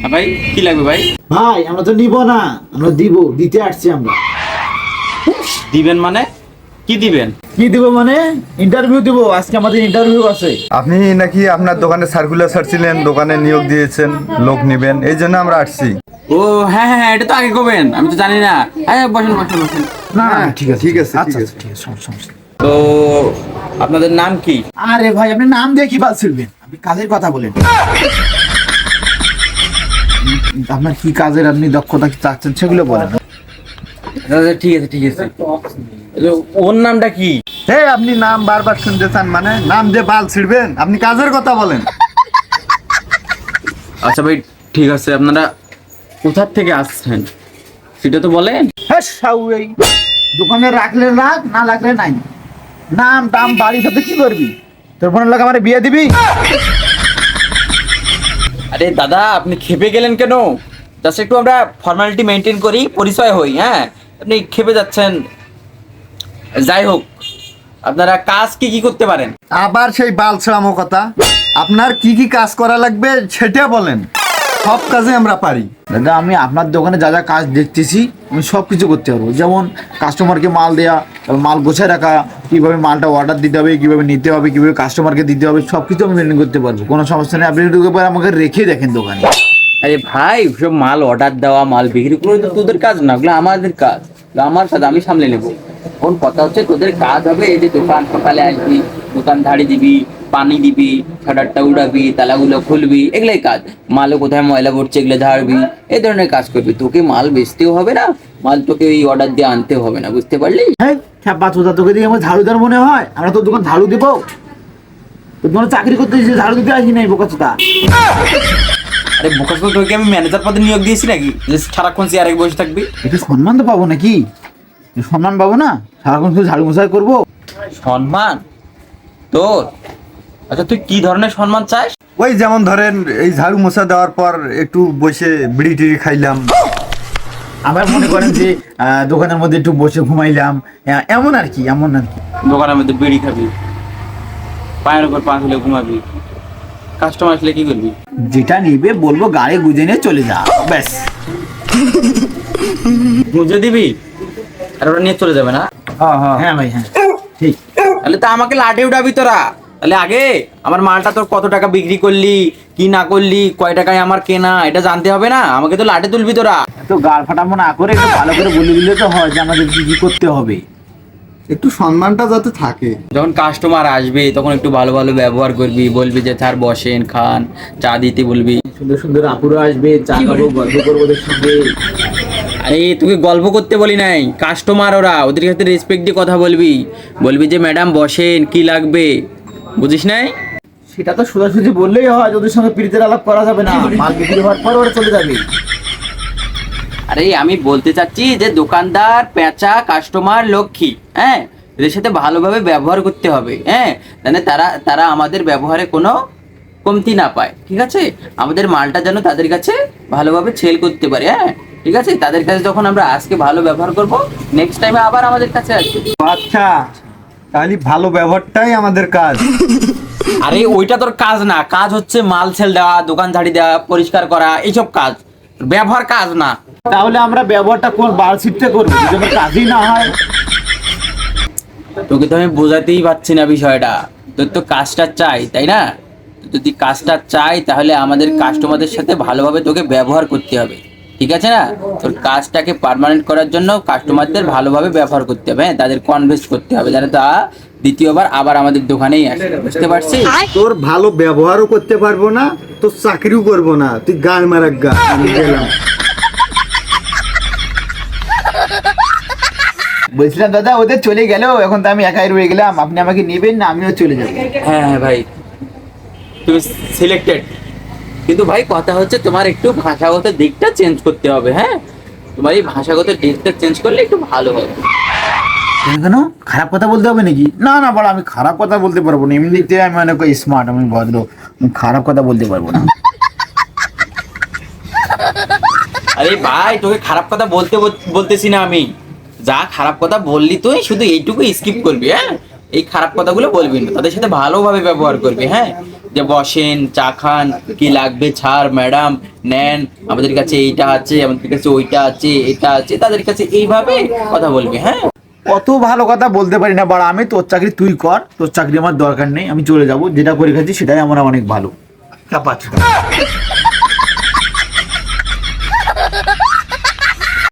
হ্যাঁ ভাই কি লাগবে ভাই? ভাই আমরা তো নিব না। আমরা দিব দিতে আসছি আমরা। দিবেন মানে? কি দিবেন? কি দিব মানে? ইন্টারভিউ দিব আজকে আমাদের ইন্টারভিউ আছে। আপনি নাকি আপনার দোকানে সার্কুলার ছাড়ছিলেন দোকানে নিয়োগ দিয়েছেন লোক নেবেন এই জন্য আমরা আসছি। ও হ্যাঁ হ্যাঁ হ্যাঁ এটা তো আগে করবেন আমি তো জানি না। হ্যাঁ বসেন বসেন বসেন। না না, ঠিক আছে ঠিক আছে, আচ্ছা ঠিক ঠিক আছে সমস্যা তো আপনাদের নাম কি? আরে ভাই আপনি নাম দিয়ে কি বাদ আপনি কাজের কথা বলেন? আপনার কি কাজের আপনি দক্ষতা চাচ্ছেন সেগুলো বলেন। আচ্ছা, ঠিক আছে ঠিক আছে। ওর নামটা কি? হে আপনি নাম বারবার শুনতে চান মানে? নাম যে বাল ছিড়বেন আপনি কাজের কথা বলেন। আচ্ছা ভাই ঠিক আছে আপনারা কোথার থেকে আসছেন? সেটা তো বলেন। হ্যাঁ সাউ এই দোকানে রাখলে রাখ না রাখলে নাই। নাম টাম বাড়ির সাথে কি করবি? তোর বোনের লোক আমার বিয়ে দিবি? আরে দাদা, আপনি খেপে গেলেন কেন? জাস্ট একটু আমরা ফর্মালিটি মেনটেন করি, পরিচয় হই হ্যাঁ? আপনি খেপে যাচ্ছেন। যাই হোক, আপনারা কাজ কি কি করতে পারেন? আবার সেই বাল ছিড়ামো কথা। আপনার কি কি কাজ করা লাগবে সেটা বলেন। সব কাজে আমরা পারি। দাদা আমি আপনার দোকানে যা যা কাজ দেখতেছি আমি সব কিছু করতে পারব। যেমন কাস্টমারকে মাল দেওয়া মাল গোছায় রাখা কীভাবে মালটা অর্ডার দিতে হবে কীভাবে নিতে হবে কীভাবে কাস্টমারকে দিতে হবে সব কিছু আমি মেনটেন করতে পারব। কোনো সমস্যা নেই। আপনি একটু আমাকে রেখে দেখেন দোকানে। আরে ভাই সব মাল অর্ডার দেওয়া মাল বিক্রি করে তো তোদের কাজ না ওগুলো আমাদের কাজ। আমার কাজ আমি সামলে নেব। কোন কথা হচ্ছে তোদের কাজ হবে এই যে দোকান সকালে আসবি দোকান ধাড়ি দিবি পানি দিবি শাটারটা উড়াবি তালাগুলো খুলবি এগুলাই কাজ। মালও কোথায় ময়লা পড়ছে এগুলো ঝাড়বি এই ধরনের কাজ করবি। তোকে মাল বেচতেও হবে না মাল তোকে ওই অর্ডার দিয়ে আনতে হবে না বুঝতে পারলি? হ্যাঁ তোকে দিয়ে আমার ঝাড়ুদার মনে হয়। আমরা তোর দোকান ঝাড়ু দেবো। তোর দোকানে চাকরি করতে ঝাড়ু দিতে আসি নাই বোকা আরে বোকাস তোকে আমি ম্যানেজার পদে নিয়োগ দিয়েছি নাকি? সারাক্ষণ চেয়ারে বসে থাকবি? একটু সম্মান তো পাবো নাকি? সম্মান পাবো না? সারাক্ষণ শুধু ঝাড়ু মশাই করব। সম্মান? তোর? আচ্ছা তুই কি ধরনের সম্মান চাস? ওই যেমন ধরেন এই ঝাড়ু মোছা দেওয়ার পর একটু বসে বিড়ি টিড়ি খাইলাম। আবার মনে করেন যে আহ, দোকানের মধ্যে একটু বসে ঘুমাইলাম। আহ, এমন আর কি এমন আর কি। দোকানের মধ্যে বিড়ি খাবি পায়ের উপর পা ফেলে ঘুমাবি কাস্টমার আসলে কি করবি? যেটা নিবে বলব গাড়ি গুজে নিয়ে চলে যা ব্যাস। গুঁজে দিবি? আর ওরা নিয়ে চলে যাবে না? হ্যাঁ ভাই হ্যাঁ। ঠিক। তাহলে তো আমাকে লাটে উঠাবি তোরা। তাহলে আগে আমার মালটা তোর কত টাকা বিক্রি করলি কি না করলি কয় টাকায় আমার কেনা এটা জানতে হবে না? আমাকে তো লাটে তুলবি তোরা। তো গাল ফাটাবো না করে একটু ভালো করে বলে দিলে তো হয় যে আমাদের কি কি করতে হবে। একটু সম্মানটা যাতে থাকে। যখন কাস্টমার আসবে তখন একটু ভালো ভালো ব্যবহার করবি বলবি যে স্যার বসেন খান চা দিতে বলবি। সুন্দর সুন্দর আপুরো আসবে চা খাব গল্প করব ওদের সঙ্গে। আরে তোকে গল্প করতে বলি নাই কাস্টমার ওরা ওদের সাথে রেসপেক্ট দিয়ে কথা বলবি। বলবি যে ম্যাডাম বসেন কি লাগবে? বুঝিস নাই? সেটা তো সোজাসুজি বললেই হয় ওদের সঙ্গে প্রীতির আলাপ করা যাবে না। মাল বিক্রি হওয়ার পর ওরা চলে যাবে। আরে আমি বলতে চাচ্ছি যে দোকানদার পেঁচা কাস্টমার লক্ষ্মী হ্যাঁ? এদের সাথে ভালোভাবে ব্যবহার করতে হবে হ্যাঁ? মানে তারা তারা আমাদের ব্যবহারে কোনো কমতি না পায় ঠিক আছে? আমাদের মালটা যেন তাদের কাছে ভালোভাবে সেল করতে পারে হ্যাঁ? ঠিক আছে? তাদের কাছে যখন আমরা আজকে ভালো ব্যবহার করব নেক্সট টাইমে আবার আমাদের কাছে আসবে। আচ্ছা। তাহলে ভালো ব্যবহারটাই আমাদের কাজ। আরে ওইটা তোর কাজ না। কাজ হচ্ছে মাল সেল দেওয়া দোকান ঝাড়ি দেওয়া পরিষ্কার করা এইসব কাজ। ব্যবহার কাজ না। তাহলে আমরা ব্যবহারটা কোন বার শিফটে করব? যদি কাজই না হয়। তোকে তো আমি বোঝাতেই পারছি না বিষয়টা। তোর তো কাজটা চাই তাই না? যদি কাজটা চাই তাহলে আমাদের কাস্টমারদের সাথে ভালোভাবে তোকে ব্যবহার করতে হবে। ঠিক আছে না? তোর কাজটাকে পার্মানেন্ট করার জন্য কাস্টমারদের ভালোভাবে ব্যবহার করতে হবে হ্যাঁ? তাদের কনভেন্স করতে হবে যাতে তা দ্বিতীয়বার আবার আমাদের দোকানেই আসে বুঝতে পারছিস? তোর ভালো ব্যবহারও করতে পারব না তোর চাকরিও করব না তুই গান মারাক গা। আমি গেলাম বলছিলাম দাদা ওদের চলে গেল এখন তো আমি একাই রয়ে গেলাম আপনি আমাকে নেবেন না আমিও চলে যাব। হ্যাঁ হ্যাঁ ভাই। তুমি সিলেক্টেড কিন্তু ভাই কথা হচ্ছে তোমার একটু ভাষাগত দিকটা চেঞ্জ করতে হবে হ্যাঁ? তোমার এই ভাষাগত দিকটা চেঞ্জ করলে একটু ভালো হবে। কেন খারাপ কথা বলতে হবে নাকি? না না বড় আমি খারাপ কথা বলতে পারব না। এমনিতে আমি অনেক স্মার্ট আমি ভদ্র। আমি খারাপ কথা বলতে পারব না। আরে ভাই তোকে খারাপ কথা বলতে বলতেছি না আমি। যা খারাপ কথা বললি তুই শুধু এইটুকু স্কিপ করবি হ্যাঁ? এই খারাপ কথাগুলো বলবি না। তাদের সাথে ভালোভাবে ব্যবহার করবি হ্যাঁ? যে বসেন চা খান কি লাগবে ছাড় ম্যাডাম নেন আমাদের কাছে এইটা আছে আমাদের কাছে ওইটা আছে এটা আছে তাদের কাছে এইভাবে কথা বলবে হ্যাঁ? কত ভালো কথা বলতে পারি না বাড়া আমি তোর চাকরি তুই কর তোর চাকরি আমার দরকার নেই আমি চলে যাব যেটা করে খাচ্ছি সেটাই আমার অনেক ভালো। চাপাচ্ছি